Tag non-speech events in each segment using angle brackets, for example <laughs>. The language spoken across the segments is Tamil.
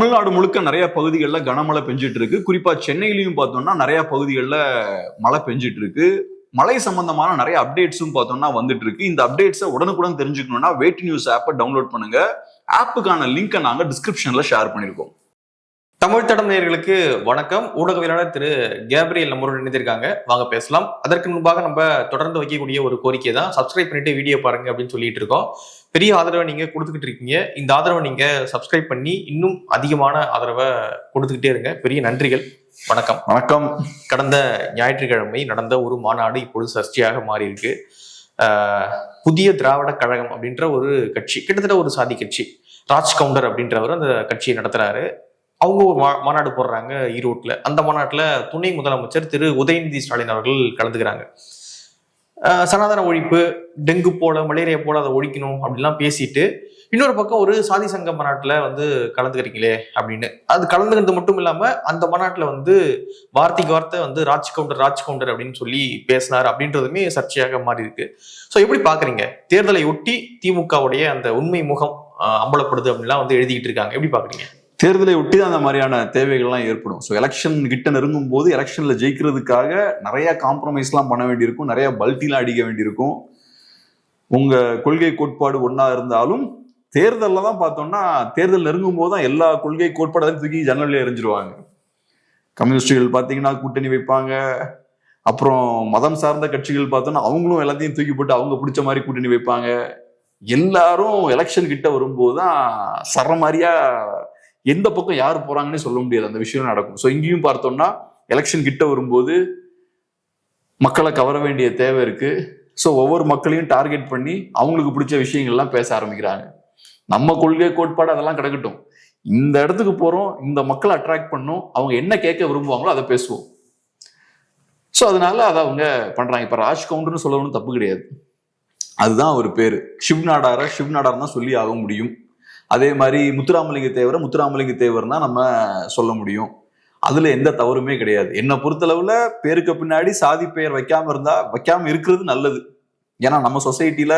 தமிழ்நாடு முழுக்க நிறைய பகுதிகளில் கனமழை பெஞ்சிட்டு இருக்கு குறிப்பா சென்னையிலையும் பார்த்தோம்னா நிறைய பகுதிகளில் மழை பெஞ்சிட்டு இருக்கு மழை சம்பந்தமான நிறைய அப்டேட்ஸும் பார்த்தோம்னா வந்துட்டு இருக்கு இந்த அப்டேட்ஸை உடனுக்குடன் தெரிஞ்சுக்கணும்னா வெயிட் நியூஸ் ஆப்பை டவுன்லோட் பண்ணுங்க. ஆப்புக்கான லிங்கை நாங்கள் டிஸ்கிரிப்ஷன்ல ஷேர் பண்ணியிருக்கோம் தமிழ் தடந்தேயர்களுக்கு வணக்கம். ஊடகவியலாளர் திரு கேப்ரியல் நம்மளோட இணைந்திருக்காங்க. வாங்க பேசலாம். அதற்கு முன்பாக நம்ம தொடர்ந்து வைக்கக்கூடிய ஒரு கோரிக்கை தான் சப்ஸ்கிரைப் பண்ணிட்டு வீடியோ பாருங்க அப்படின்னு சொல்லிட்டு இருக்கோம். பெரிய ஆதரவை நீங்க கொடுத்துக்கிட்டு இருக்கீங்க. இந்த ஆதரவை நீங்க சப்ஸ்கிரைப் பண்ணி இன்னும் அதிகமான ஆதரவை கொடுத்துக்கிட்டே இருங்க. பெரிய நன்றிகள். வணக்கம். வணக்கம். கடந்த ஞாயிற்றுக்கிழமை நடந்த ஒரு மாநாடு இப்பொழுது சர்ச்சையாக மாறி இருக்கு ஆஹ் புதிய திராவிட கழகம் அப்படின்ற ஒரு கட்சி கிட்டத்தட்ட ஒரு சாதி கட்சி ராஜ் கவுண்டர் அப்படின்றவர் அந்த கட்சியை நடத்துறாரு. அவங்க ஒரு மாநாடு போடுறாங்க ஈரோட்டில். அந்த மாநாட்டில் துணை முதலமைச்சர் திரு. உதயநிதி ஸ்டாலின் அவர்கள் கலந்துக்கிறாங்க. சனாதன ஒழிப்பு டெங்கு போல மலேரியா போல அதை ஒழிக்கணும் அப்படிலாம் பேசிட்டு இன்னொரு பக்கம் ஒரு சாதி சங்க மாநாட்டில் வந்து கலந்துக்கிறீங்களே அப்படின்னு. அது கலந்துக்கிறது மட்டும் இல்லாமல் அந்த மாநாட்டில் வந்து வார்த்தைக்கு வார்த்தை வந்து ராஜ் கவுண்டர் ராஜ் கவுண்டர் அப்படின்னு சொல்லி பேசினார் அப்படின்றதுமே சர்ச்சையாக மாறி இருக்கு ஸோ எப்படி பார்க்குறீங்க தேர்தலை ஒட்டி திமுகவுடைய அந்த உண்மை முகம் அம்பலப்படுது அப்படின்லாம் வந்து எழுதிக்கிட்டு இருக்காங்க. எப்படி பாக்குறீங்க? தேர்தலை ஒட்டி தான் அந்த மாதிரியான தேவைகள்லாம் ஏற்படும். ஸோ எலெக்ஷன் கிட்ட நெருங்கும் போது எலெக்ஷனில் ஜெயிக்கிறதுக்காக நிறைய காம்ப்ரமைஸ்லாம் பண்ண வேண்டியிருக்கும். நிறைய பல்ட்டிலாம் அடிக்க வேண்டியிருக்கும். உங்கள் கொள்கை கோட்பாடு ஒன்றா இருந்தாலும் தேர்தலில் தான் பார்த்தோம்னா தேர்தல் நெருங்கும் போது தான் எல்லா கொள்கை கோட்பாடையும் தூக்கி ஜன்னலில் எரிஞ்சிருவாங்க கம்யூனிஸ்டுகள் பார்த்தீங்கன்னா கூட்டணி வைப்பாங்க. அப்புறம் மதம் சார்ந்த கட்சிகள் பார்த்தோம்னா அவங்களும் எல்லாத்தையும் தூக்கி போட்டு அவங்க பிடிச்ச மாதிரி கூட்டணி வைப்பாங்க. எல்லாரும் எலெக்ஷன் கிட்ட வரும்போது தான் சரமாரியா எந்த பக்கம் யார் போறாங்கன்னே சொல்ல முடியாது. அந்த விஷயம் நடக்கும். ஸோ இங்கேயும் பார்த்தோம்னா எலெக்ஷன் கிட்ட வரும்போது மக்களை கவர வேண்டிய தேவை இருக்கு. ஸோ ஒவ்வொரு மக்களையும் டார்கெட் பண்ணி அவங்களுக்கு பிடிச்ச விஷயங்கள்லாம் பேச ஆரம்பிக்கிறாங்க. நம்ம கொள்கை கோட்பாடு அதெல்லாம் கிடக்கட்டும். இந்த இடத்துக்கு போறோம் இந்த மக்களை அட்ராக்ட் பண்ணும் அவங்க என்ன கேட்க விரும்புவாங்களோ அதை பேசுவோம். ஸோ அதனால அதை அவங்க பண்றாங்க. இப்ப ராஜ் கவுண்டர்னு சொல்லணும்னு தப்பு கிடையாது. அதுதான் ஒரு பேர். ஷிவ் நாடாரா ஷிவ் நாடார் தான் சொல்லி ஆக முடியும். அதே மாதிரி முத்துராமலிங்க தேவரை முத்துராமலிங்க தேவர் தான் நம்ம சொல்ல முடியும். அதுல எந்த தவறுமே கிடையாது. என்னை பொறுத்தளவுல பேருக்கு பின்னாடி சாதி பெயர் வைக்காம இருந்தா வைக்காம இருக்கிறது நல்லது. ஏன்னா நம்ம சொசைட்டில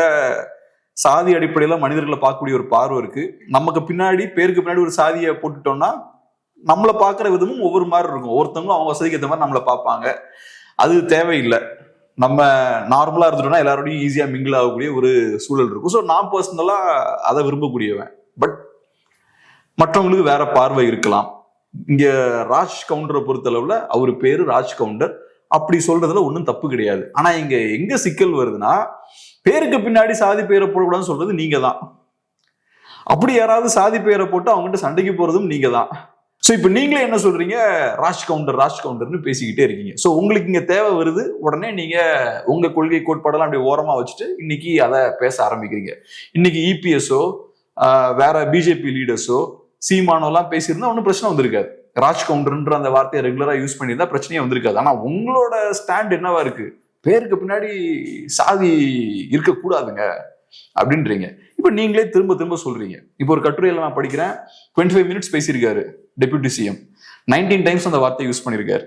சாதி அடிப்படையில மனிதர்களை பார்க்கக்கூடிய ஒரு பார்வை இருக்கு. நமக்கு பின்னாடி பேருக்கு பின்னாடி ஒரு சாதியை போட்டுட்டோம்னா நம்மளை பார்க்குற விதமும் ஒவ்வொரு மாதிரி இருக்கும். ஒவ்வொருத்தவங்களும் அவங்க வசதிக்கு ஏற்ற மாதிரி நம்மளை பார்ப்பாங்க. அது தேவையில்லை. நம்ம நார்மலா இருந்துட்டோம்னா எல்லாரோடையும் ஈஸியா மிங்கிள் ஆகக்கூடிய ஒரு சூழல் இருக்கும். ஸோ நான் பர்சனலா அதை விரும்பக்கூடியவன். பட் மற்றவங்களுக்கு வேற பார்வை இருக்கலாம். இங்க ராஜ் கவுண்டரை பொறுத்தளவுல அவர் பேரு ராஜ் கவுண்டர். அப்படி சொல்றதுல ஒன்றும் தப்பு கிடையாது. ஆனா இங்க எங்க சிக்கல் வருதுன்னா பேருக்கு பின்னாடி சாதி பேரை போடக்கூடாதுன்னு சொல்றது நீங்க தான் அப்படி யாராவது சாதி பேரை போட்டு அவங்ககிட்ட சண்டைக்கு போறதும் நீங்க தான் ஸோ இப்போ நீங்களே என்ன சொல்றீங்க? ராஜ் கவுண்டர் ராஜ் கவுண்டர்னு பேசிக்கிட்டே இருக்கீங்க. ஸோ உங்களுக்கு இங்கே தேவை வருது. உடனே நீங்க உங்க கொள்கை கோட்பாடெல்லாம் அப்படி ஓரமா வச்சுட்டு இன்னைக்கு அதை பேச ஆரம்பிக்கிறீங்க. இன்னைக்கு இபிஎஸ்ஓ வேற பிஜேபி லீடர்ஸோ சீமானோலாம் பேசியிருந்தா ஒன்றும் பிரச்சனை வந்திருக்காது. ராஜ் கவுண்டர்ன்ற அந்த வார்த்தையை ரெகுலரா யூஸ் பண்ணியிருந்தா பிரச்சனையே வந்திருக்காது. ஆனால் உங்களோட ஸ்டாண்ட் என்னவா இருக்கு? பேருக்கு பின்னாடி சாதி இருக்கக்கூடாதுங்க அப்படின்றீங்க. இப்போ நீங்களே திரும்ப திரும்ப சொல்றீங்க. இப்போ ஒரு கட்டுரையில நான் படிக்கிறேன். டுவெண்ட்டி ஃபைவ் மினிட்ஸ் பேசியிருக்காரு டெபியூட்டி சிஎம் நைன்டீன் டைம்ஸ் அந்த வார்த்தையை யூஸ் பண்ணியிருக்காரு.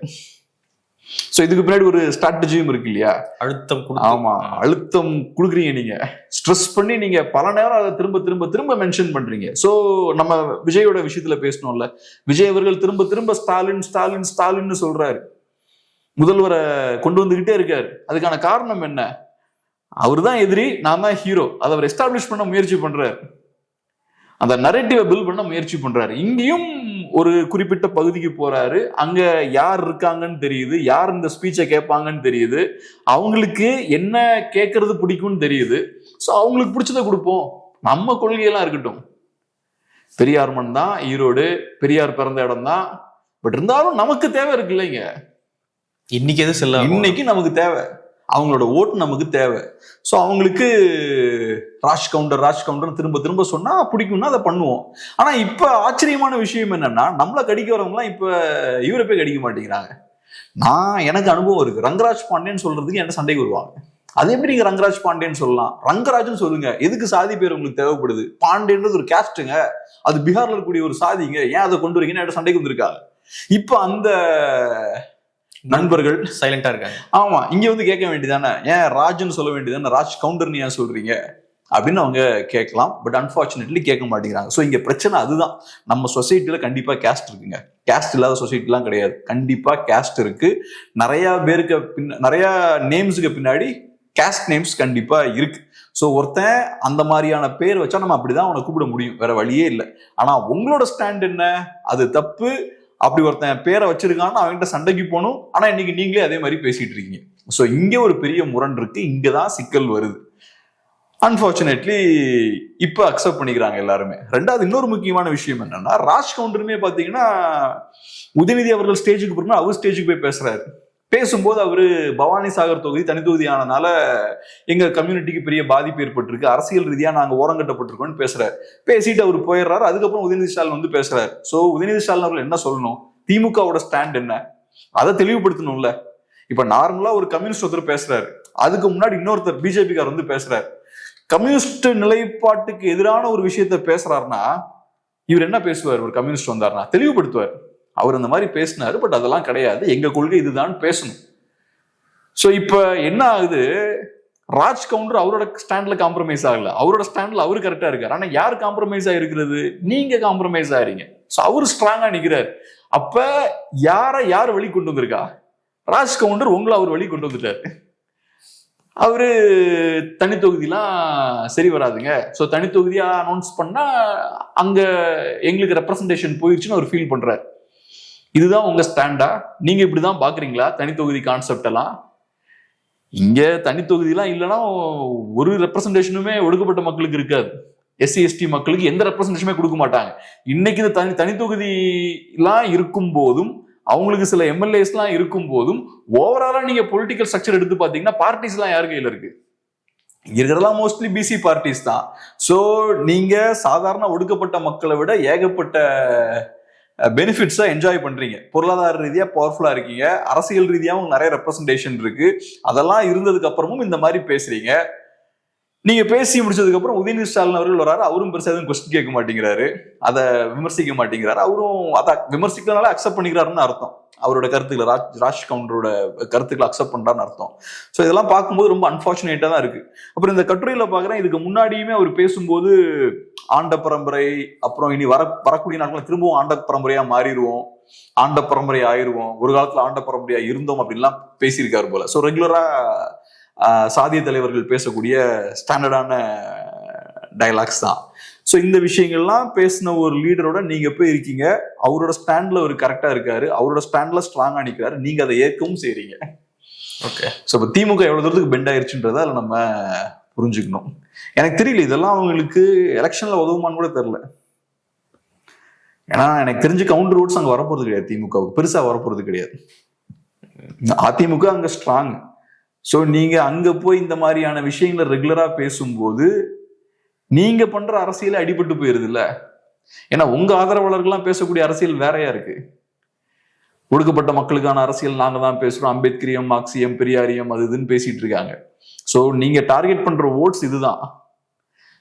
ஸோ இதுக்கு பின்னாடி ஒரு ஸ்ட்ராட்டஜியும் இருக்கு இல்லையா? அழுத்தம் ஆமா அழுத்தம் கொடுக்குறீங்க நீங்க. ஸ்ட்ரெஸ் பண்ணி நீங்க பல நேரம் அதை திரும்ப திரும்ப திரும்ப மென்ஷன் பண்றீங்க. சோ நம்ம விஜயோட விஷயத்துல பேசணும்ல. விஜய் அவர்கள் திரும்ப திரும்ப ஸ்டாலின் ஸ்டாலின் ஸ்டாலின்னு சொல்றாரு. முதல்வரை கொண்டு வந்துகிட்டே இருக்காரு. அதுக்கான காரணம் என்ன? அவர் தான் எதிரி நான் தான் ஹீரோ அதை அவர் எஸ்டாப்ளிஷ் பண்ண முயற்சி பண்றாரு. அந்த நரேட்டிவை பில் பண்ண முயற்சி பண்றாரு. இங்கேயும் ஒரு குறிப்பிட்ட பகுதிக்கு போறாரு. அங்க யார் இருக்காங்கன்னு தெரியுது. யார் இந்த ஸ்பீச்சை கேட்பாங்கன்னு தெரியுது. அவங்களுக்கு என்ன கேட்கறது பிடிக்கும்னு தெரியுது. ஸோ அவங்களுக்கு பிடிச்சதை கொடுப்போம். நம்ம கொள்கையெல்லாம் இருக்கட்டும். பெரியார் மண் தான் ஈரோடு பெரியார் பிறந்த இடம் தான். பட் இருந்தாலும் நமக்கு தேவை இருக்கு இல்லைங்க. இன்னைக்கு எது செல்ல இன்னைக்கு நமக்கு தேவை. அவங்களோட ஓட்டு நமக்கு தேவை. ஸோ அவங்களுக்கு ராஷ் கவுண்டர் ராஜ் கவுண்டர் திரும்ப திரும்ப சொன்னால் பிடிக்கும்னா அதை பண்ணுவோம். ஆனால் இப்போ ஆச்சரியமான விஷயம் என்னன்னா நம்மளை கடிக்க வரவங்களாம் இப்போ இவரை போய் கடிக்க மாட்டேங்கிறாங்க. நான் எனக்கு அனுபவம் இருக்கு. ரங்கராஜ் பாண்டேன்னு சொல்றதுக்கு என்ன சண்டைக்கு வருவாங்க? அது எப்படி நீங்க ரங்கராஜ் பாண்டேன்னு சொல்லலாம்? ரங்கராஜ்னு சொல்லுங்க. எதுக்கு சாதி பேர் உங்களுக்கு தேவைப்படுது? பாண்டியன்றது ஒரு கேஸ்ட்டுங்க அது பீகார்ல இருக்கக்கூடிய ஒரு சாதிங்க. ஏன் அதை கொண்டு வரீங்கன்னு என்கிட்ட சண்டைக்கு வந்திருக்காங்க. இப்ப அந்த நண்பர்கள். சைலண்டா இருக்காங்க. ஆமா இங்க வந்து கேட்க வேண்டியதானே? ஏன் ராஜ்னு சொல்ல வேண்டியதானே? ராஜ் கவுண்டர்னு ஏன் சொல்றீங்க? அப்படின்னு அவங்க கேட்கலாம். பட் அன்பார்ச்சுனேட்லி கேட்க மாட்டேங்கிறாங்க. ஸோ இங்க பிரச்சனை அதுதான். நம்ம சொசைட்டில கண்டிப்பா கேஸ்ட் இருக்குங்க. கேஸ்ட் இல்லாத சொசைட்டிலாம் கிடையாது. கண்டிப்பா கேஸ்ட் இருக்கு. நிறைய பேருக்கு பின்ன நிறைய நேம்ஸுக்கு பின்னாடி கேஸ்ட் நேம்ஸ் கண்டிப்பா இருக்கு. ஸோ ஒருத்தன் அந்த மாதிரியான பேர் வச்சா நம்ம அப்படிதான் அவனை கூப்பிட முடியும். வேற வழியே இல்லை. ஆனா உங்களோட ஸ்டாண்ட் என்ன? அது தப்பு. அப்படி ஒருத்தன் பேரை வச்சிருக்கான்னு அவன்கிட்ட சண்டைக்கு போகணும். ஆனா இன்னைக்கு நீங்களே அதே மாதிரி பேசிட்டு இருக்கீங்க. ஸோ இங்க ஒரு பெரிய முரண் இருக்கு. இங்கதான் சிக்கல் வருது. அன்பார்ச்சுனேட்லி இப்போ அக்செப்ட் பண்ணிக்கிறாங்க எல்லாருமே. ரெண்டாவது இன்னொரு முக்கியமான விஷயம் என்னன்னா ராஜ் கவுண்டருமே பாத்தீங்கன்னா உதயநிதி அவர்கள் ஸ்டேஜுக்கு போறோம்னா அவர் ஸ்டேஜுக்கு போய் பேசுறாரு. பேசும்போது அவரு பவானி சாகர் தொகுதி தனி எங்கள் எங்க கம்யூனிட்டிக்கு பெரிய பாதிப்பு ஏற்பட்டிருக்கு. அரசியல் ரீதியா நாங்க ஓரங்கட்டப்பட்டிருக்கோம்னு பேசுறாரு. பேசிட்டு அவர் போயிடுறாரு. அதுக்கப்புறம் உதயநிதி ஸ்டாலின் வந்து பேசுறாரு. சோ உதயநிதி ஸ்டாலின் அவர்கள் என்ன சொல்லணும்? திமுகவோட ஸ்டாண்ட் என்ன? அதை தெளிவுபடுத்தணும்ல. இப்ப நார்மலா ஒரு கம்யூனிஸ்ட் ஒருத்தர் பேசுறாரு. அதுக்கு முன்னாடி இன்னொருத்தர் பிஜேபிக்கார் வந்து பேசுறாரு. கம்யூனிஸ்ட் நிலைப்பாட்டுக்கு எதிரான ஒரு விஷயத்த பேசுறாருன்னா இவர் என்ன பேசுவார்? ஒரு கம்யூனிஸ்ட் வந்தாருன்னா தெளிவுபடுத்துவார். அவர் அந்த மாதிரி பேசினாரு பட் அதெல்லாம் கிடையாது. எங்க கொள்கை இதுதான் பேசணும். ஸோ இப்போ என்ன ஆகுது? ராஜ் கவுண்டர் அவரோட ஸ்டாண்ட்ல காம்ப்ரமைஸ் ஆகல. அவரோட ஸ்டாண்ட்ல அவரு கரெக்டா இருக்காரு. ஆனா யார் காம்ப்ரமைஸ் ஆயிருக்கிறது? நீங்க காம்ப்ரமைஸ் ஆகிறீங்க. ஸோ அவர் ஸ்ட்ராங்கா நிக்கிறாரு. அப்ப யாரை யார் வழி கொண்டு வந்திருக்கா? ராஜ் கவுண்டர் உங்களை அவர் வழி கொண்டு வந்துட்டாரு. அவரு தனி தொகுதிலாம் சரி வராதுங்க. ஸோ தனி தொகுதியா அனௌன்ஸ் பண்ணா அங்க எங்களுக்கு ரெப்ரசன்டேஷன் போயிடுச்சுன்னு அவர் ஃபீல் பண்றாரு. இதுதான் உங்க ஸ்டாண்டா நீங்க இப்படிதான் பாக்குறீங்களா? தனித்தொகுதி கான்செப்ட் எல்லாம்? இங்க தனி தொகுதிலாம் இல்லைன்னா ஒரு ரெப்ரசன்டேஷனுமே ஒடுக்கப்பட்ட மக்களுக்கு இருக்காது. எஸ்சி எஸ்டி மக்களுக்கு எந்த ரெப்ரசன்டேஷனுமே கொடுக்க மாட்டாங்க. இன்னைக்கு இந்த தனி தனித்தகுதிலாம் இருக்கும் போதும் அவங்களுக்கு சில எம்எல்ஏஸ்லாம் இருக்கும் போதும் ஓவராலா நீங்க பொலிட்டிக்கல் ஸ்ட்ரக்சர் எடுத்து பாத்தீங்கன்னா பார்ட்டிஸ்லாம் யார் கையில இருக்கு? இருக்கிறதெல்லாம் மோஸ்ட்லி பிசி பார்ட்டிஸ் தான். ஸோ நீங்க சாதாரண ஒடுக்கப்பட்ட மக்களை விட ஏகப்பட்ட பெனிஃபிட்ஸாக என்ஜாய் பண்ணுறீங்க பொருளாதார ரீதியாக பவர்ஃபுல்லாக இருக்கீங்க. அரசியல் ரீதியாகவும் நிறைய ரெப்ரசன்டேஷன் இருக்குது அதெல்லாம் இருந்ததுக்கு அப்புறமும் இந்த மாதிரி பேசுறீங்க. நீங்கள் பேசி முடிச்சதுக்கப்புறம் உதயநிதி ஸ்டாலின் அவர்கள் வராரு. அவரும் பெருசாக எதுவும் கொஸ்டின் கேட்க மாட்டேங்கிறாரு. அதை விமர்சிக்க மாட்டேங்கிறாரு. அவரும் அதை விமர்சிக்கிறதுனால அக்செப்ட் பண்ணிக்கிறாருன்னு அர்த்தம். அவரோட கருத்துக்களை ராஜ் ராஜ் கவுண்டரோட கருத்துக்களை அக்செப்ட் பண்றான்னு அர்த்தம். ஸோ இதெல்லாம் பார்க்கும்போது ரொம்ப அன்பார்ச்சுனேட்டா தான் இருக்கு. அப்புறம் இந்த கட்டுரையில பாக்குறேன் இதுக்கு முன்னாடியுமே அவர் பேசும்போது ஆண்ட பரம்பரை அப்புறம் இனி வர வரக்கூடிய நாட்கள் திரும்பவும் ஆண்ட பரம்பரையா மாறிடுவோம் ஆண்ட பரம்பரை ஆயிடுவோம் ஒரு காலத்துல ஆண்ட பரம்பரையா இருந்தோம் அப்படின்லாம் பேசியிருக்காரு போல. ஸோ ரெகுலரா சாதிய தலைவர்கள் பேசக்கூடிய ஸ்டாண்டர்டான டயலாக்ஸ் தான். ஸோ இந்த விஷயங்கள்லாம் பேசின ஒரு லீடரோட நீங்க போய் இருக்கீங்க. அவரோட ஸ்டாண்ட்ல ஒரு கரெக்டா இருக்காரு. அவரோட ஸ்டாண்ட்ல ஸ்ட்ராங்கா நிக்கிறாரு. நீங்க அதை ஏற்கவும் செய்றீங்க. ஓகே ஸோ இப்போ திமுக எவ்வளவு தூரத்துக்கு பெண்ட் ஆயிருச்சுன்றதை அதில் நம்ம புரிஞ்சுக்கணும். எனக்கு தெரியல இதெல்லாம் அவங்களுக்கு எலெக்ஷன்ல உதவுமான்னு கூட தெரியல. ஏன்னா எனக்கு தெரிஞ்சு கவுண்டர் ஓட்ஸ் அங்க வரப்போறது கிடையாது திமுகவுக்கு. பெருசா வரப்போறது கிடையாது. அதிமுக அங்க ஸ்ட்ராங் ஸோ நீங்க அங்க போய் இந்த மாதிரியான விஷயங்களை ரெகுலரா பேசும்போது நீங்க பண்ற அரசியல அடிபட்டு போயிருது இல்ல ஏன்னா உங்க ஆதரவாளர்கள்லாம் பேசக்கூடிய அரசியல் வேறையா இருக்கு. ஒடுக்கப்பட்ட மக்களுக்கான அரசியல் நாங்க தான் பேசுறோம். அம்பேத்கரியம் மார்க்சியம் பெரியாரியம் அது இதுன்னு பேசிட்டு இருக்காங்க. ஸோ நீங்க டார்கெட் பண்ற ஓட்ஸ் இதுதான்.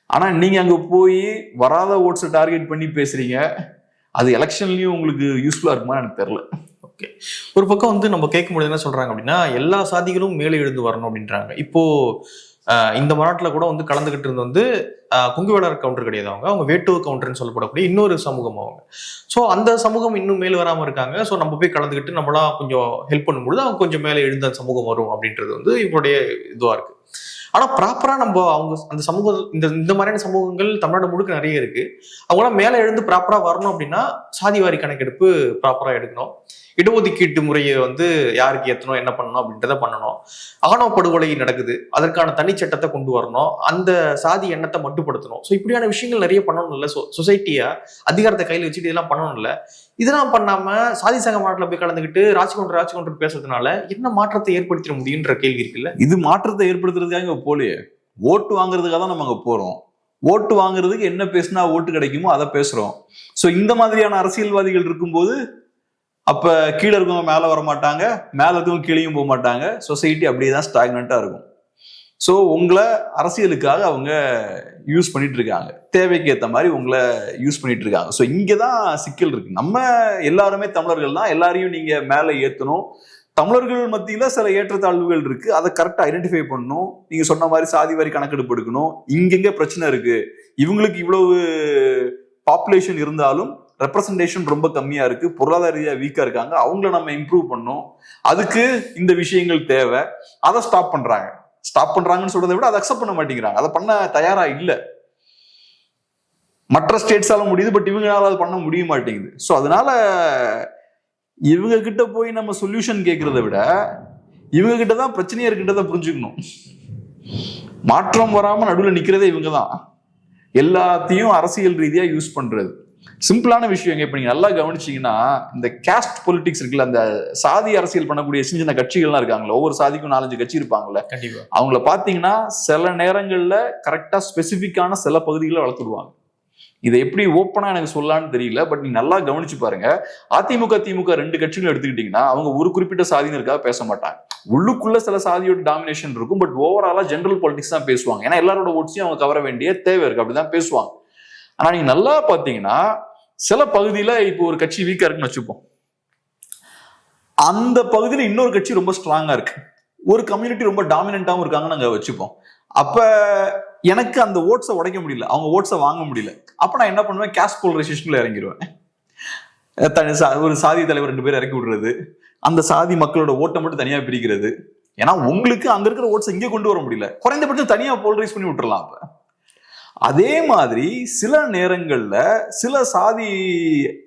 ஆனா நீங்க அங்க போய் வராத ஓட்ஸை டார்கெட் பண்ணி பேசுறீங்க. அது எலெக்ஷன்லயும் உங்களுக்கு யூஸ்ஃபுல்லா இருக்குமா எனக்கு தெரியல. ஓகே ஒரு பக்கம் வந்து நம்ம கேட்கும்போது என்ன சொல்றாங்க அப்படின்னா எல்லா சாதிகளும் மேலே எழுந்து வரணும் அப்படின்றாங்க. இப்போ இந்த மாநாட்டில் கூட வந்து கலந்துகிட்டு இருந்து வந்து ஆஹ், கவுண்டர் கிடையாது அவங்க அவங்க வேட்டுவ கவுண்டர்னு சொல்லப்படக்கூடிய இன்னொரு சமூகம் அவங்க. ஸோ அந்த சமூகம் இன்னும் மேல் வராமல் இருக்காங்க. ஸோ நம்ம போய் கலந்துக்கிட்டு நம்மளா கொஞ்சம் ஹெல்ப் பண்ணும்பொழுது அவங்க கொஞ்சம் மேலே எழுந்த அந்த சமூகம் வரும் அப்படின்றது வந்து இவங்களுடைய இதுவாக இருக்கு. ஆனா ப்ராப்பரா நம்ம அவங்க அந்த சமூக இந்த இந்த மாதிரியான சமூகங்கள் தமிழ்நாடு முழுக்க நிறைய இருக்கு. அவங்களாம் மேலே எழுந்து ப்ராப்பரா வரணும் அப்படின்னா சாதிவாரி கணக்கெடுப்பு ப்ராப்பரா எடுக்கணும். இடஒதுக்கீட்டு முறையை வந்து யாருக்கு ஏத்தணும் என்ன பண்ணணும் அப்படின்றத பண்ணணும். ஆணவ படுகொலை நடக்குது. அதற்கான தனிச்சட்டத்தை கொண்டு வரணும். அந்த சாதி எண்ணத்தை மட்டுப்படுத்தணும். ஸோ இப்படியான விஷயங்கள் நிறைய பண்ணணும்ல. சொ சொசைட்டியா அதிகாரத்தை கையில் வச்சுட்டு இதெல்லாம் பண்ணணும்ல. இதெல்லாம் பண்ணாம சாதி சங்க மாநாட்டில் போய் கலந்துக்கிட்டு ராஜ்கொண்டர் ராஜ்கொண்டு பேசுறதுனால என்ன மாற்றத்தை ஏற்படுத்திட முடியுன்ற கேள்வி இருக்குல்ல? இது மாற்றத்தை ஏற்படுத்துறதுக்காக இங்க போலயே. ஓட்டு வாங்குறதுக்காக தான் நம்ம அங்கே போறோம். ஓட்டு வாங்குறதுக்கு என்ன பேசினா ஓட்டு கிடைக்குமோ அதை பேசுறோம். ஸோ இந்த மாதிரியான அரசியல்வாதிகள் இருக்கும்போது அப்ப கீழே இருக்கவங்க மேல வர மாட்டாங்க மேல இருக்கவங்க கீழேயும் போக மாட்டாங்க சொசைட்டி அப்படியே தான் ஸ்டாக்னண்டா இருக்கும். ஸோ உங்களை அரசியலுக்காக அவங்க யூஸ் பண்ணிட்டு இருக்காங்க தேவைக்கு ஏற்ற மாதிரி உங்களை யூஸ் பண்ணிட்டு இருக்காங்க ஸோ இங்கே தான் சிக்கல் இருக்கு. நம்ம எல்லாருமே தமிழர்கள் தான் எல்லாரையும் நீங்க மேலே ஏற்றணும் தமிழர்கள் மத்தியில் சில ஏற்றத்தாழ்வுகள் இருக்கு. அதை கரெக்டாக ஐடென்டிஃபை பண்ணணும். நீங்க சொன்ன மாதிரி சாதி வாரி கணக்கெடுப்பு எடுக்கணும். இங்கெங்க பிரச்சனை இருக்கு. இவங்களுக்கு இவ்வளவு பாப்புலேஷன் இருந்தாலும் ரெப்ரசன்டேஷன் ரொம்ப கம்மியாக இருக்கு. பொருளாதார ரீதியாக வீக்காக இருக்காங்க. அவங்கள நம்ம இம்ப்ரூவ் பண்ணணும். அதுக்கு இந்த விஷயங்கள் தேவை. அதை ஸ்டாப் பண்ணுறாங்க ஸ்டாப் பண்றாங்கன்னு சொல்றதை விட அதை அக்செப்ட் பண்ண மாட்டேங்கிறாங்க. அதை பண்ண தயாரா இல்லை. மற்ற ஸ்டேட்ஸால முடியுது பட் இவங்களால அது பண்ண முடிய மாட்டேங்குது. ஸோ அதனால இவங்க கிட்ட போய் நம்ம சொல்யூஷன் கேட்கறத விட இவங்க கிட்ட தான் பிரச்சனையா இருக்கின்றத புரிஞ்சுக்கணும். மாற்றம் வராம நடுவில் நிக்கிறதே இவங்க தான் எல்லாத்தையும் அரசியல் ரீதியா யூஸ் பண்றது. சிம்பிளான விஷயம் இப்ப நீங்க நல்லா கவனிச்சீங்கன்னா இந்த கேஸ்ட் பொலிட்டிக்ஸ் இருக்குல்ல அந்த சாதி அரசியல் பண்ணக்கூடிய சின்ன சின்ன கட்சிகள்லாம் இருக்காங்களா ஒவ்வொரு சாதிக்கும் நாலஞ்சு கட்சி இருப்பாங்கல்ல கண்டிப்பா. அவங்கள பாத்தீங்கன்னா சில நேரங்கள்ல கரெக்டா ஸ்பெசிபிக்கான சில பகுதிகளை வளர்த்துடுவாங்க இதை எப்படி ஓப்பனா எனக்கு சொல்லலாம்னு தெரியல பட் நீங்க நல்லா கவனிச்சு பாருங்க. அதிமுக திமுக ரெண்டு கட்சிகள் எடுத்துக்கிட்டீங்கன்னா அவங்க ஒரு குறிப்பிட்ட சாதியினருக்காக பேச மாட்டாங்க. உள்ளுக்குள்ள சில சாதியோட டாமினேஷன் இருக்கும் பட் ஓவராலா ஜென்ரல் பாலிடிக்ஸ் தான் பேசுவாங்க. ஏன்னா எல்லாரோட ஓட்ஸையும் அவங்க கவர வேண்டிய தேவை இருக்கு அப்படிதான் பேசுவாங்க. ஆனா நீங்க நல்லா பாத்தீங்கன்னா சில பகுதியில இப்போ ஒரு கட்சி வீக்கா இருக்குன்னு வச்சுப்போம். அந்த பகுதியில இன்னொரு கட்சி ரொம்ப ஸ்ட்ராங்கா இருக்கு. ஒரு கம்யூனிட்டி ரொம்ப டாமினண்டாவும் இருக்காங்கன்னு நாங்க வச்சுப்போம். அப்ப எனக்கு அந்த ஓட்ஸை உடைக்க முடியல. அவங்க ஓட்ஸை வாங்க முடியல. அப்ப நான் என்ன பண்ணுவேன்? கேஷ் போலரைசேஷன்ல இறங்கிடுவேன் சா- ஒரு சாதி தலைவர் ரெண்டு பேர் இறக்கி விடுறது. அந்த சாதி மக்களோட ஓட்டை மட்டும் தனியா பிரிக்கிறது. ஏன்னா உங்களுக்கு அங்க இருக்கிற ஓட்ஸ் இங்கே கொண்டு வர முடியல. குறைந்தபட்சம் தனியா போலரைஸ் பண்ணி விட்டுறலாம் அப்ப. அதே மாதிரி சில நேரங்கள்ல சில சாதி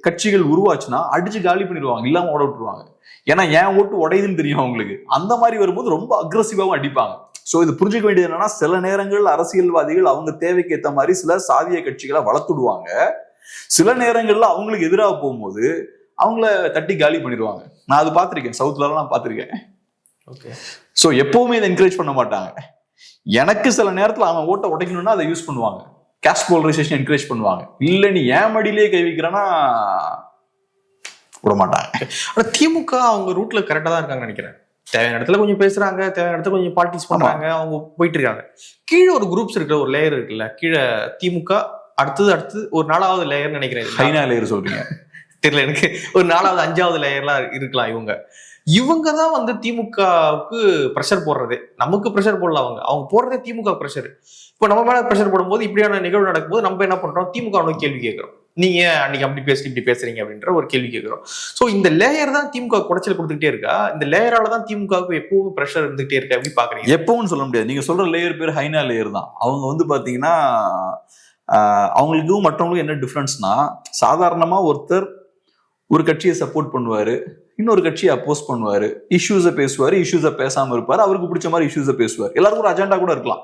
கட்சிகள் உருவாச்சுன்னா அடிச்சு காலி பண்ணிடுவாங்க இல்லாம ஓட விட்டுருவாங்க. ஏன்னா என் ஓட்டு உடையுதுன்னு தெரியும் அவங்களுக்கு. அந்த மாதிரி வரும்போது ரொம்ப அக்ரஸிவாவும் அடிப்பாங்க. சோ இது புரிஞ்சுக்க வேண்டியது என்னன்னா சில நேரங்கள் அரசியல்வாதிகள் அவங்க தேவைக்கு ஏத்த மாதிரி சில சாதிய கட்சிகளை வளர்த்துடுவாங்க. சில நேரங்கள்ல அவங்களுக்கு எதிராக போகும்போது அவங்கள தட்டி காலி பண்ணிடுவாங்க. நான் அது பார்த்திருக்கேன். சவுத்ல நான் பார்த்திருக்கேன். ஓகே சோ எப்பவுமே இதை என்கரேஜ் பண்ண மாட்டாங்க. எனக்கு சில நேரத்துல அவன் ஓட்டை உடைக்கணும்னா அதை யூஸ் பண்ணுவாங்க. கேஷ் போலரைசேஷன் என்கரேஜ் பண்ணுவாங்க. இல்ல நீ ஏன் மடியிலேயே கை வைக்கிறேன்னா விட மாட்டாங்க. ஆனா திமுக அவங்க ரூட்ல கரெக்டா தான் இருக்காங்கன்னு நினைக்கிறேன். தேவையான இடத்துல கொஞ்சம் பேசுறாங்க தேவையான இடத்துல கொஞ்சம் பாலிடிக்ஸ் பண்றாங்க அவங்க போயிட்டு இருக்காங்க. கீழே ஒரு குரூப்ஸ் இருக்கிற ஒரு லேயர் இருக்குல்ல கீழே திமுக அடுத்தது அடுத்து ஒரு நாலாவது லேயர் நினைக்கிறேன். ஹைனா லேயர் சொல்றீங்க. <laughs> தெரியல எனக்கு. ஒரு நாலாவது அஞ்சாவது லேயர்லாம் இருக்கலாம் இவங்க. இவங்க தான் வந்து திமுகவுக்கு ப்ரெஷர் போடுறது. நமக்கு ப்ரெஷர் போடல அவங்க. அவங்க போடுறதே திமுக ப்ரெஷர் இப்போ நம்ம மேலே ப்ரெஷர் போடும்போது இப்படியான நிகழ்வு நடக்கும்போது நம்ம என்ன பண்றோம்? திமுக நோக்கி கேள்வி கேட்குறோம். நீங்க அன்னைக்கு அப்படி பேசி இப்படி பேசுறீங்க அப்படின்ற ஒரு கேள்வி கேட்கிறோம். ஸோ இந்த லேயர் தான் திமுக குடைச்சல் கொடுத்துக்கிட்டே இருக்கா? இந்த லேயரால தான் திமுகவுக்கு எப்பவும் ப்ரெஷர் இருந்துகிட்டே இருக்கா அப்படி பாக்குறீங்க. எப்பவும் சொல்ல முடியாது. நீங்க சொல்ற லேயர் பேர் ஹைனா லேயர் தான். அவங்க வந்து பாத்தீங்கன்னா அவங்களுக்கும் மற்றவங்களுக்கும் என்ன டிஃப்ரென்ஸ்னா சாதாரணமா ஒருத்தர் ஒரு கட்சியை சப்போர்ட் பண்ணுவாரு. இன்னொரு கட்சியை அப்போஸ் பண்ணுவாரு. இஷ்யூஸை பேசுவாரு இஷ்யூஸை பேசாம இருப்பாரு. அவருக்கு பிடிச்ச மாதிரி இஷ்யூஸை பேசுவார். எல்லாருக்கும் ஒரு அஜெண்டா கூட இருக்கலாம்.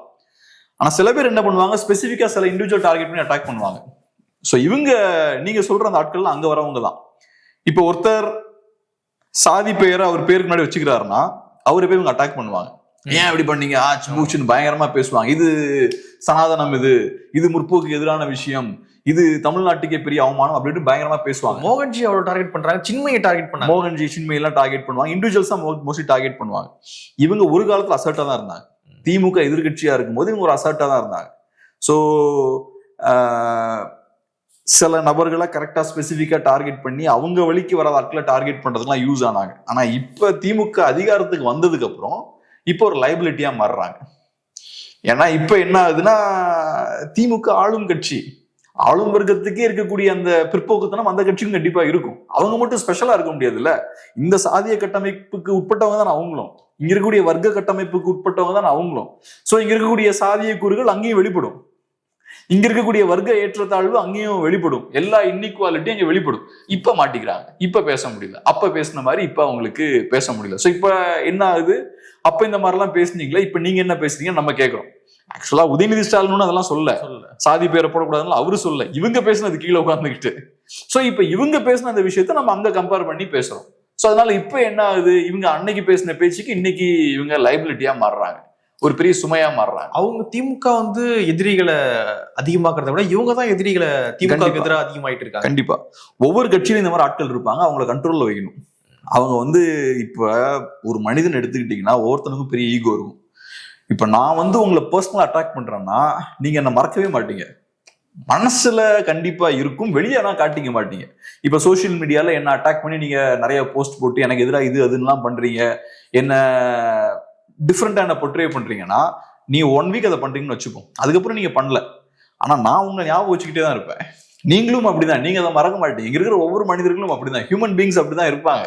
ஆனா சில பேர் என்ன பண்ணுவாங்க? ஸ்பெசிஃபிக்கா சில இண்டிவிஜுவல் டார்கெட் பண்ணி அட்டாக் பண்ணுவாங்க. ஸோ இவங்க நீங்க சொல்ற அந்த ஆட்கள்லாம் அங்க வரவங்க தான். இப்போ ஒருத்தர் சாதி பெயரை அவர் பேருக்கு முன்னாடி வச்சுக்கிறாருன்னா அவரை போய் இவங்க அட்டாக் பண்ணுவாங்க. ஏன் அப்படி பண்ணீங்க? ஆச்சு மூச்சுன்னு பயங்கரமா பேசுவாங்க. இது சனாதனம் இது. இது முற்போக்கு எதிரான விஷயம். இது தமிழ்நாட்டுக்கே பெரிய அவமானம் அப்படின்னு பயங்கரமா பேசுவாங்க. மோகன்ஜி அவ்வளவு டார்கெட் பண்றாங்க சின்மையை டார்கெட் பண்ணாங்க. மோகன்ஜி சின்மை எல்லாம் டார்கெட் பண்ணுவாங்க இண்டிவிஜுவல்ஸா மோஸ்ட்லி டார்கெட் பண்ணுவாங்க. இவங்க ஒரு காலத்துல அசர்ட்டா தான் இருந்தாங்க. திமுக எதிர்கட்சியா இருக்கும்போது இவங்க ஒரு அசர்ட்டா தான் இருந்தாங்க. ஸோ சில நபர்களை கரெக்டா ஸ்பெசிஃபிக்கா டார்கெட் பண்ணி அவங்க வழிக்கு வர ஆட்களை டார்கெட் பண்றதுலாம் யூஸ் ஆனாங்க. ஆனா இப்ப திமுக அதிகாரத்துக்கு வந்ததுக்கு அப்புறம் இப்போ ஒரு லைபிலிட்டியா மாறுறாங்க. ஏன்னா இப்ப என்ன ஆகுதுன்னா திமுக ஆளும் கட்சி. ஆளும் வர்க்கத்துக்கே இருக்கக்கூடிய அந்த பிற்போக்குத்தனம் அந்த கட்சிக்கும் கண்டிப்பா இருக்கும். அவங்க மட்டும் ஸ்பெஷலா இருக்க முடியாதுல்ல. இந்த சாதிய கட்டமைப்புக்கு உட்பட்டவங்க தான் அவங்களும். இங்க இருக்கக்கூடிய வர்க்க கட்டமைப்புக்கு உட்பட்டவங்க தான் அவங்களும். சோ இங்க இருக்கக்கூடிய சாதிய கூறுகள் அங்கேயும் வெளிப்படும். இங்க இருக்கக்கூடிய வர்க்க ஏற்றத்தாழ்வு அங்கேயும் வெளிப்படும். எல்லா இன்னிக்குவாலிட்டியும் அங்கே வெளிப்படும். இப்ப மாட்டிக்கிறாங்க. இப்ப பேச முடியல. அப்ப பேசின மாதிரி இப்ப அவங்களுக்கு பேச முடியல. சோ இப்ப என்ன ஆகுது? அப்ப இந்த மாதிரிலாம் பேசுனீங்களா? இப்ப நீங்க என்ன பேசுறீங்க நம்ம கேட்கிறோம். ஆக்சுவலா உதயநிதி ஸ்டாலின் அதெல்லாம் சொல்ல சாதி பேரை போடக்கூடாதுன்னு அவரு சொல்ல இவங்க பேசுனது கீழே உட்காந்துக்கிட்டு சோ இப்ப இவங்க பேசின அந்த விஷயத்த நம்ம அங்க கம்பேர் பண்ணி பேசுறோம். சோ அதனால இப்ப என்ன ஆகுது? இவங்க அன்னைக்கு பேசின பேச்சுக்கு இன்னைக்கு இவங்க லைபிலிட்டியா மாறுறாங்க. ஒரு பெரிய சுமையா மாறுறாங்க. அவங்க திமுக வந்து எதிரிகளை அதிகமாக்குறத விட இவங்க தான் எதிரிகளை திமுக. எதிராக அதிகமாயிட்டு இருக்காங்க. கண்டிப்பா. ஒவ்வொரு கட்சியிலும் இந்த மாதிரி ஆட்கள் இருப்பாங்க. அவங்கள கண்ட்ரோல்ல வைக்கணும். அவங்க வந்து இப்ப ஒரு மனிதன் எடுத்துக்கிட்டீங்கன்னா ஒவ்வொருத்தனுக்கும் பெரிய ஈகோ இருக்கும். இப்போ நான் வந்து உங்களை பர்சனலா அட்டாக் பண்றேன்னா நீங்க என்ன மறக்கவே மாட்டீங்க. மனசுல கண்டிப்பா இருக்கும் வெளியே நான் காட்டிக்க மாட்டீங்க. இப்ப சோஷியல் மீடியால என்ன அட்டாக் பண்ணி நீங்க நிறைய போஸ்ட் போட்டு எனக்கு எதிராக இது அதுலாம் பண்றீங்க. என்ன டிஃப்ரெண்டா என்ன பொட்ரே பண்றீங்கன்னா நீ ஒன் வீக் அதை பண்றீங்கன்னு வச்சுப்போம் அதுக்கப்புறம் நீங்க பண்ணல. ஆனா நான் உங்களை ஞாபகம் வச்சுக்கிட்டே தான் இருப்பேன். நீங்களும் அப்படிதான். நீங்க அதை மறக்க மாட்டீங்க. இங்க இருக்கிற ஒவ்வொரு மனிதர்களும் அப்படிதான். ஹியூமன் பீங்ஸ் அப்படிதான் இருப்பாங்க.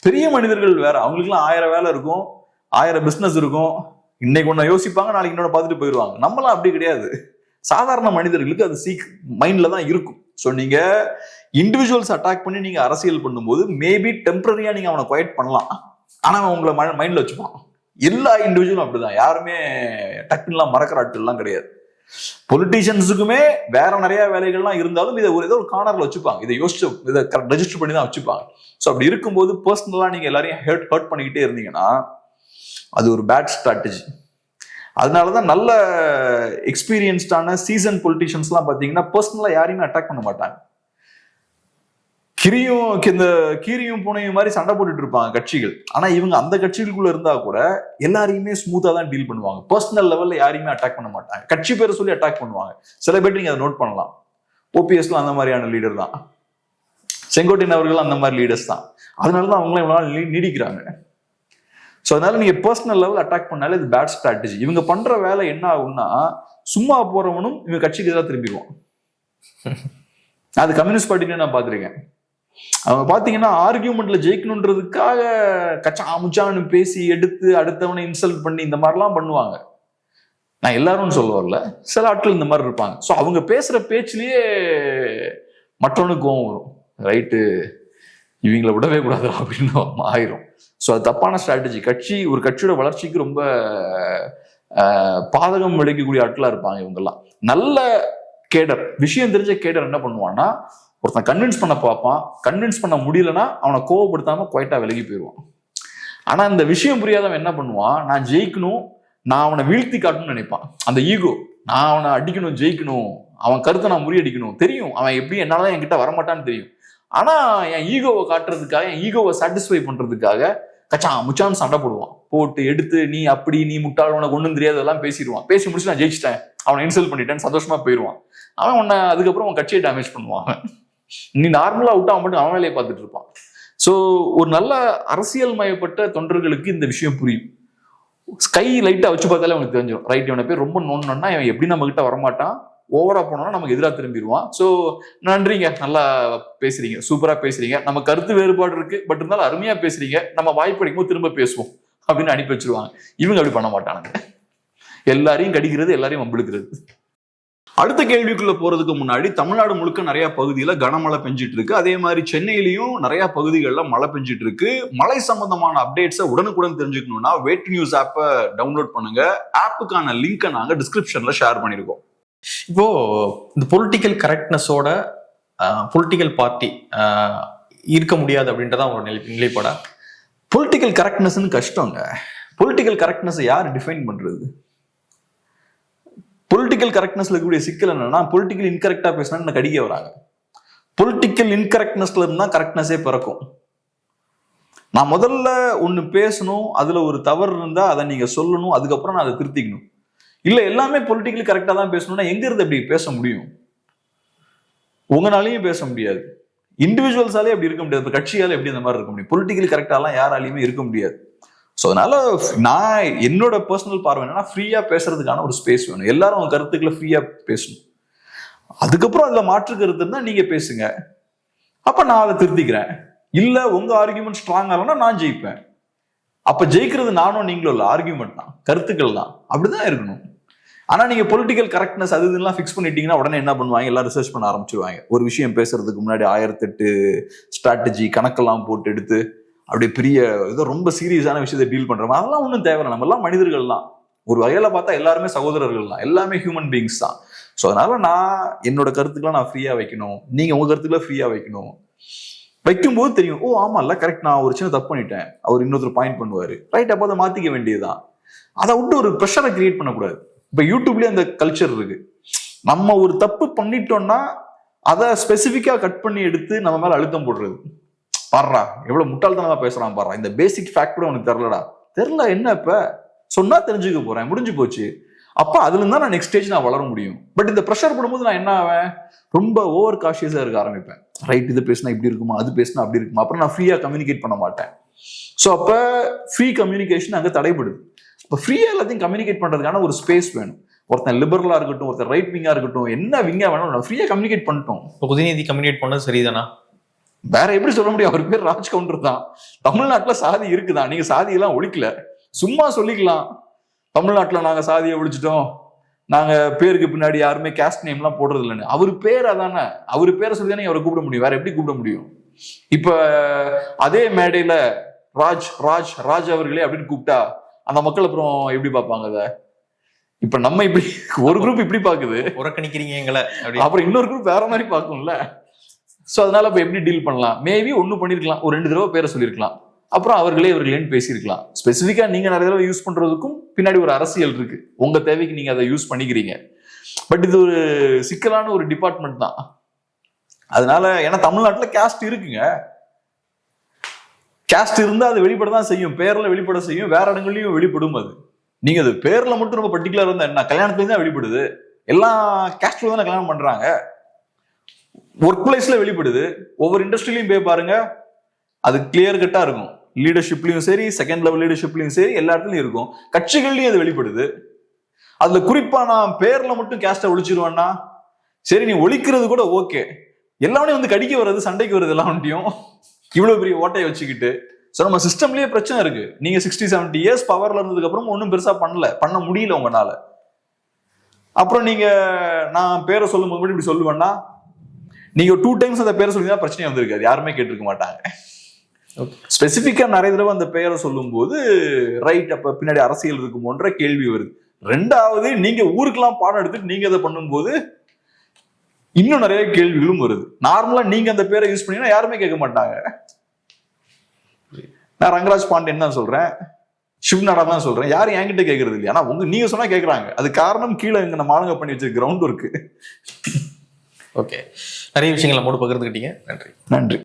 பெரிய மனிதர்கள் வேற. அவங்களுக்குலாம் ஆயிரம் வேலை இருக்கும். ஆயிரம் பிசினஸ் இருக்கும். இன்னைக்கு ஒன்று யோசிப்பாங்க நாளைக்கு இன்னொன்று பார்த்துட்டு போயிடுவாங்க. நம்மளாம் அப்படி கிடையாது. சாதாரண மனிதர்களுக்கு அது சீக் மைண்டில் தான் இருக்கும். ஸோ நீங்கள் இண்டிவிஜுவல்ஸ் அட்டாக் பண்ணி நீங்கள் அரசியல் பண்ணும்போது மேபி டெம்பரரியாக நீங்கள் அவனை குவைட் பண்ணலாம். ஆனால் அவன் உங்களை மைண்டில் வச்சுப்பான். எல்லா இண்டிவிஜுவலும் அப்படிதான். யாருமே டக்குன்னெலாம் மறக்கிற ஆட்கள்லாம் கிடையாது. பொலிட்டீஷியன்ஸுக்குமே வேற நிறைய வேலைகள்லாம் இருந்தாலும் இதை ஒரு ஏதோ ஒரு கார்னர்ல வச்சுப்பாங்க. இதை யோசிச்சு இதை ரெஜிஸ்டர் பண்ணி தான் வச்சுப்பாங்க. ஸோ அப்படி இருக்கும்போது பர்சனலாக நீங்கள் எல்லாரையும் ஹர்ட் ஹர்ட் பண்ணிக்கிட்டே இருந்தீங்கன்னா அது ஒரு பேட் ஸ்ட்ராட்டஜி அதனாலதான் நல்ல எக்ஸ்பீரியன்ஸ்டான சீசன் பொலிட்டிஷியன்ஸ்லாம் பார்த்தீங்கன்னா பர்சனலாக யாரையுமே அட்டாக் பண்ண மாட்டாங்க. கிரியும் இந்த கீரியும் பூனையும் மாதிரி சண்டை போட்டுட்டு இருப்பாங்க கட்சிகள். ஆனா இவங்க அந்த கட்சிகளுக்குள்ள இருந்தா கூட எல்லாரையுமே ஸ்மூத்தா தான் டீல் பண்ணுவாங்க. பர்சனல் லெவல்ல யாரையுமே அட்டாக் பண்ண மாட்டாங்க. கட்சி பேரை சொல்லி அட்டாக் பண்ணுவாங்க. சில பேர் நீங்க அதை நோட் பண்ணலாம். ஓபிஎஸ்லாம் அந்த மாதிரியான லீடர் தான். செங்கோட்டையன் அவர்கள் அந்த மாதிரி லீடர்ஸ் தான். அதனாலதான் அவங்களாம் இவ்வளவு நாள் நீடிக்கிறாங்க. ஸோ அதனால நீங்க பர்சனல் லெவல் அட்டாக் பண்ணாலே இது பேட் ஸ்ட்ராட்டஜி இவங்க பண்ற வேலை என்ன ஆகும்னா சும்மா போறவனும் இவங்க கட்சிக்கு எதிராக திரும்பிடுவான். <laughs> அது கம்யூனிஸ்ட் பார்ட்டில நான் பார்த்திருக்கேன். அவங்க பாத்தீங்கன்னா ஆர்கியூமெண்ட்ல ஜெயிக்கணுன்றதுக்காக கச்சா முச்சான்னு பேசி எடுத்து அடுத்தவனை இன்சல்ட் பண்ணி இந்த மாதிரிலாம் பண்ணுவாங்க. நான் எல்லாரும் சொல்ல வரல சில ஆட்கள் இந்த மாதிரி இருப்பாங்க. ஸோ அவங்க பேசுற பேச்சுலயே மற்றவனுக்கு கோவம் வரும். ரைட்டு இவங்கள விடவே கூடாது அப்படின்னு ஆயிரும். ஸோ அது தப்பான ஸ்ட்ராட்டஜி கட்சி ஒரு கட்சியோட வளர்ச்சிக்கு ரொம்ப பாதகம் விளைக்கக்கூடிய ஆட்களாக இருப்பாங்க இவங்கெல்லாம். நல்ல கேடர். விஷயம் தெரிஞ்ச கேடர் என்ன பண்ணுவான்னா ஒருத்தன் கன்வின்ஸ் பண்ண பார்ப்பான். கன்வின்ஸ் பண்ண முடியலன்னா அவனை கோவப்படுத்தாம குவைட்டா விலகி போயிடுவான். ஆனா இந்த விஷயம் புரியாதவன் என்ன பண்ணுவான்? நான் ஜெயிக்கணும். நான் அவனை வீழ்த்தி காட்டணும்னு நினைப்பான். அந்த ஈகோ நான் அவனை அடிக்கணும் ஜெயிக்கணும். அவன் கருத்தை நான் முறியடிக்கணும். தெரியும். அவன் எப்படி என்னால என்கிட்ட வரமாட்டான்னு தெரியும். ஆனா என் ஈகோவை காட்டுறதுக்காக என் ஈகோவை சாட்டிஸ்ஃபை பண்றதுக்காக கச்சா முச்சான்னு சண்டை போடுவான். போட்டு எடுத்து நீ அப்படி நீ முட்டாள் உனக்கு ஒன்றும் தெரியாது எல்லாம் பேசிடுவான். பேசி முடிச்சு நான் ஜெயிச்சிட்டேன். அவனை இன்சல்ட் பண்ணிட்டேன்னு சந்தோஷமா போயிடுவான். அவன் உன்னை அதுக்கப்புறம் உன் கட்சியை டேமேஜ் பண்ணுவான். நீ நார்மலா விட்டா மட்டும் அவன் வேலையை பார்த்துட்டு இருப்பான். ஸோ ஒரு நல்ல அரசியல் மயப்பட்ட தொண்டர்களுக்கு இந்த விஷயம் புரியும். ஸ்கை லைட்டா வச்சு பார்த்தாலே அவனுக்கு தெரிஞ்சிடும் ரைட் இவனை போய் ரொம்ப நோண்டணும்னா இவன் எப்படி நம்ம கிட்ட வரமாட்டான்? ஓவரா போனோம்னா நமக்கு எதிராக திரும்பிடுவான். ஸோ நன்றிங்க. நல்லா பேசுறீங்க. சூப்பரா பேசுறீங்க. நம்ம கருத்து வேறுபாடு இருக்கு. பட் இருந்தாலும் அருமையா பேசுறீங்க. நம்ம வாய்ப்படிக்கும்போது திரும்ப பேசுவோம். அப்படின்னு அனுப்பி வச்சிருவாங்க. இவங்க அப்படி பண்ண மாட்டானுங்க. எல்லாரையும் கடிக்கிறது எல்லாரையும் வம்பிழுக்கிறது. அடுத்த கேள்விக்குள்ள போறதுக்கு முன்னாடி தமிழ்நாடு முழுக்க நிறைய பகுதியில கனமழை பெஞ்சிட்டு இருக்கு அதே மாதிரி சென்னையிலயும் நிறைய பகுதிகளில் மழை பெஞ்சிட்டு இருக்கு மழை சம்பந்தமான அப்டேட்ஸை உடனுக்குடன் தெரிஞ்சுக்கணும்னா வெயிட் நியூஸ் ஆப்பை டவுன்லோட் பண்ணுங்க. ஆப்புக்கான லிங்கை நாங்கள் டிஸ்கிரிப்ஷன்ல ஷேர் பண்ணியிருக்கோம் இப்போ இந்த பொலிட்டிக்கல் கரெக்ட்னஸோட பொலிட்டிக்கல் பார்ட்டி இருக்க முடியாது அப்படின்றத உங்களோட நிலை நிலைப்பாடா? பொலிட்டிக்கல் கரெக்ட்னஸ்னு கஷ்டங்க. பொலிட்டிக்கல் கரெக்ட்னஸ் யார் டிஃபைன் பண்றது? பொலிட்டிக்கல் கரெக்ட்னஸ்ல இருக்கக்கூடிய சிக்கல் என்னன்னா பொலிட்டிக்கல் இன்கரெக்டா பேசினா கடிக்க வராங்க. பொலிட்டிக்கல் இன்கரெக்ட்னஸ்ல இருந்தா கரெக்ட்னஸே பிறக்கும். நான் முதல்ல ஒன்று பேசணும் அதில் ஒரு தவறு இருந்தால் அதை நீங்கள் சொல்லணும் அதுக்கப்புறம் நான் அதை திருத்திக்கணும். இல்ல எல்லாமே பொலிட்டிக்கலி கரெக்டா தான் பேசணும்னா எங்க இருந்து அப்படி பேச முடியும்? உங்களாலையும் பேச முடியாது. இண்டிவிஜுவல்ஸாலே அப்படி இருக்க முடியாது. இப்ப கட்சியால எப்படி அந்த மாதிரி இருக்க முடியும். பொலிட்டிக்கலி கரெக்டாலாம் யாராலையுமே இருக்க முடியாது. ஸோ அதனால நான் என்னோட பர்சனல் பார்வை என்னன்னா ஃப்ரீயா பேசுறதுக்கான ஒரு ஸ்பேஸ் வேணும். எல்லாரும் அவங்க கருத்துக்களை ஃப்ரீயா பேசணும். அதுக்கப்புறம் அதுல மாற்று கருத்து இருந்தால் நீங்க பேசுங்க. அப்ப நான் அதை திருத்திக்கிறேன். இல்ல உங்க ஆர்கியூமெண்ட் ஸ்ட்ராங் ஆகலன்னா நான் ஜெயிப்பேன். அப்ப ஜெயிக்கிறது நானும் நீங்களும் இல்ல ஆர்கியூமெண்ட் தான். கருத்துக்கள் தான். அப்படிதான் இருக்கணும். ஆனா நீங்க பொலிட்டிக்கல் கரெக்ட்னஸ் அது இதெல்லாம் ஃபிக்ஸ் பண்ணிட்டீங்கன்னா உடனே என்ன பண்ணுவாங்க? எல்லாம் ரிசர்ச் பண்ண ஆரம்பிச்சிருவாங்க. ஒரு விஷயம் பேசுறதுக்கு முன்னாடி ஆயிரத்தெட்டு ஸ்ட்ராட்டஜி கணக்கெல்லாம் போட்டு எடுத்து அப்படியே பெரிய ஏதோ ரொம்ப சீரியஸான விஷயத்தை டீல் பண்றோம்? அதெல்லாம் ஒன்றும் தேவையில்லை நம்ம எல்லாம் மனிதர்கள் தான் ஒரு வகையில பார்த்தா எல்லாருமே சகோதரர்கள் தான் எல்லாமே ஹியூமன் பீங்ஸ் தான். ஸோ அதனால நான் என்னோட கருத்துக்களை நான் ஃப்ரீயா வைக்கணும். நீங்க உங்க கருத்துக்களை ஃப்ரீயா வைக்கணும். வைக்கும்போது தெரியும் ஓ ஆமா இல்ல கரெக்ட் நான் ஒரு சின்ன தப்பு பண்ணிட்டேன். அவர் இன்னொருத்தர் பாயிண்ட் பண்ணுவாரு. ரைட் அப்போ அதை மாத்திக்க வேண்டியதுதான். அதை விட்டு ஒரு ப்ரெஷரை கிரியேட் பண்ணக்கூடாது. இப்போ யூடியூப்லயே அந்த கல்ச்சர் இருக்கு. நம்ம ஒரு தப்பு பண்ணிட்டோம்னா அதை ஸ்பெசிஃபிக்காக கட் பண்ணி எடுத்து நம்ம மேலே அழுத்தம் போடுறது. பாடுறா எவ்வளோ முட்டாள்தனமாக பேசுகிறான் பாடுறா இந்த பேசிக் ஃபேக்ட் கூட உனக்கு தெரிலடா தெரில என்ன இப்போ? சொன்னால் தெரிஞ்சுக்க போகிறேன் முடிஞ்சு போச்சு. அப்போ அதுலேருந்து தான் நான் நெக்ஸ்ட் ஸ்டேஜ் நான் வளர முடியும். பட் இந்த ப்ரெஷர் போடும்போது நான் என்ன ஆவேன்? ரொம்ப ஓவர் காஷியஸாக இருக்க ஆரம்பிப்பேன். ரைட் இது பேசினா இப்படி இருக்குமா? அது பேசினா அப்படி இருக்குமா? அப்புறம் நான் ஃப்ரீயாக கம்யூனிகேட் பண்ண மாட்டேன். ஸோ அப்போ ஃப்ரீ கம்யூனிகேஷன் அங்கே தடைபடுது. இப்போ ஃப்ரீயா எல்லாத்தையும் கம்யூனிகேட் பண்றதுக்கான ஒரு ஸ்பேஸ் வேணும். ஒருத்தன் லிபரலா இருக்கட்டும் ஒருத்தன் ரைட் விங்கா இருக்கட்டும் என்ன விங்கா வேணும் ஃப்ரீயா கம்யூனிகேட் பண்ணிட்டோம். இப்போ உதயநிதி கம்யூனிகேட் பண்ணது சரிதானா? வேற எப்படி சொல்ல முடியும்? அவர் பேர் ராஜ் கவுண்டர் தான். தமிழ்நாட்டுல சாதி இருக்குதான் நீங்க சாதியெல்லாம் ஒழிக்கல. சும்மா சொல்லிக்கலாம். தமிழ்நாட்டுல நாங்க சாதியை ஒழிச்சிட்டோம். நாங்க பேருக்கு பின்னாடி யாருமே கேஸ்ட் நேம் எல்லாம் போடுறது இல்லைன்னு. அவர் பேர் அதானே? அவர் பேரை சொல்லி தானே அவரை கூப்பிட முடியும். வேற எப்படி கூப்பிட முடியும்? இப்ப அதே மேடையில ராஜ் ராஜ் ராஜ் அவர்களே அப்படின்னு கூப்பிட்டா அந்த மக்கள் அப்புறம் எப்படி பார்ப்பாங்க அத? இப்ப நம்ம இப்படி ஒரு குரூப் இப்படி பாக்குது புறக்கணிக்கிறீங்க எங்களை அப்புறம் இன்னொரு குரூப் வேற மாதிரி பார்க்கும்ல. சோ அதனால இப்ப எப்படி டீல் பண்ணலாம்? மேபி ஒண்ணு பண்ணிருக்கலாம். ஒரு ரெண்டு தடவை பேரை சொல்லியிருக்கலாம் அப்புறம் அவர்களே இவர்களேன்னு பேசியிருக்கலாம் ஸ்பெசிஃபிக்கா நீங்க நிறைய தடவை யூஸ் பண்றதுக்கும் பின்னாடி ஒரு அரசியல் இருக்கு. உங்க தேவைக்கு நீங்க அதை யூஸ் பண்ணிக்கிறீங்க. பட் இது ஒரு சிக்கலான ஒரு டிபார்ட்மெண்ட் தான். அதனால ஏன்னா தமிழ்நாட்டுல கேஸ்ட் இருக்குங்க. கேஸ்ட் இருந்தால் அது வெளிப்பட தான் செய்யும். பேரில் வெளிப்பட செய்யும். வேற இடங்கள்லையும் வெளிப்படும் அது. நீங்க அது பேர்ல மட்டும் ரொம்ப பர்டிகுலர் இருந்தா என்ன? கல்யாணத்துலேயும் தான் வெளிப்படுது. எல்லா கேஸ்ட்ல தானே கல்யாணம் பண்றாங்க. ஒர்க் பிளேஸ்ல வெளிப்படுது. ஒவ்வொரு இண்டஸ்ட்ரியிலையும் போய் பாருங்க. அது கிளியர் கட்டா இருக்கும். லீடர்ஷிப்லையும் சரி செகண்ட் லெவல் லீடர்ஷிப்லையும் சரி எல்லா இடத்துலையும் இருக்கும். கட்சிகள்லையும் அது வெளிப்படுது. அதுல குறிப்பா நான் பேர்ல மட்டும் கேஸ்ட ஒழிச்சிருவேன்னா சரி நீ ஒழிக்கிறது கூட ஓகே எல்லாமே வந்து கடிக்க வர்றது சண்டைக்கு வர்றது எல்லாவற்றையும் இவ்வளவு பெரிய ஓட்டையை வச்சுக்கிட்டு. ஸோ நம்ம சிஸ்டம்லயே பிரச்சனை இருக்கு. நீங்க சிக்ஸ்டி செவன்டி இயர்ஸ் பவர்ல இருந்ததுக்கு அப்புறம் ஒன்றும் பெருசா பண்ணல. பண்ண முடியல உங்களால. அப்புறம் நீங்க நான் பேரை சொல்லும்போது மட்டும் இப்படி சொல்லுவேன்னா நீங்க டூ டைம்ஸ் அந்த பேரை சொல்லி பிரச்சனை வந்திருக்காது. யாருமே கேட்டிருக்க மாட்டாங்க. ஸ்பெசிஃபிக்கா நிறைய தடவை அந்த பெயரை சொல்லும்போது ரைட் அப்ப பின்னாடி அரசியல் இருக்குமோன்ற கேள்வி வருது. ரெண்டாவது நீங்க ஊருக்கெல்லாம் பாடம் எடுத்துட்டு நீங்க அதை பண்ணும்போது இன்னும் நிறைய கேள்விகளும் வருது. நார்மலா நீங்க அந்த பேரை யூஸ் பண்ணீங்கன்னா யாருமே கேட்க மாட்டாங்க. நான் ரங்கராஜ் பாண்டியன் தான் சொல்றேன். சிவ்நாடா தான் சொல்றேன். யாரும் என்கிட்ட கேட்கறது இல்லையா? ஆனா உங்க நீங்க சொன்னா கேக்குறாங்க அது காரணம் கீழே இங்க நம்ம ஆளுங்க பண்ணி வச்சிருக்க கிரவுண்ட் ஒர்க்கு ஓகே நிறைய விஷயங்கள் நம்மோடு பகிர்ந்துக்கிட்டீங்க. நன்றி. நன்றி.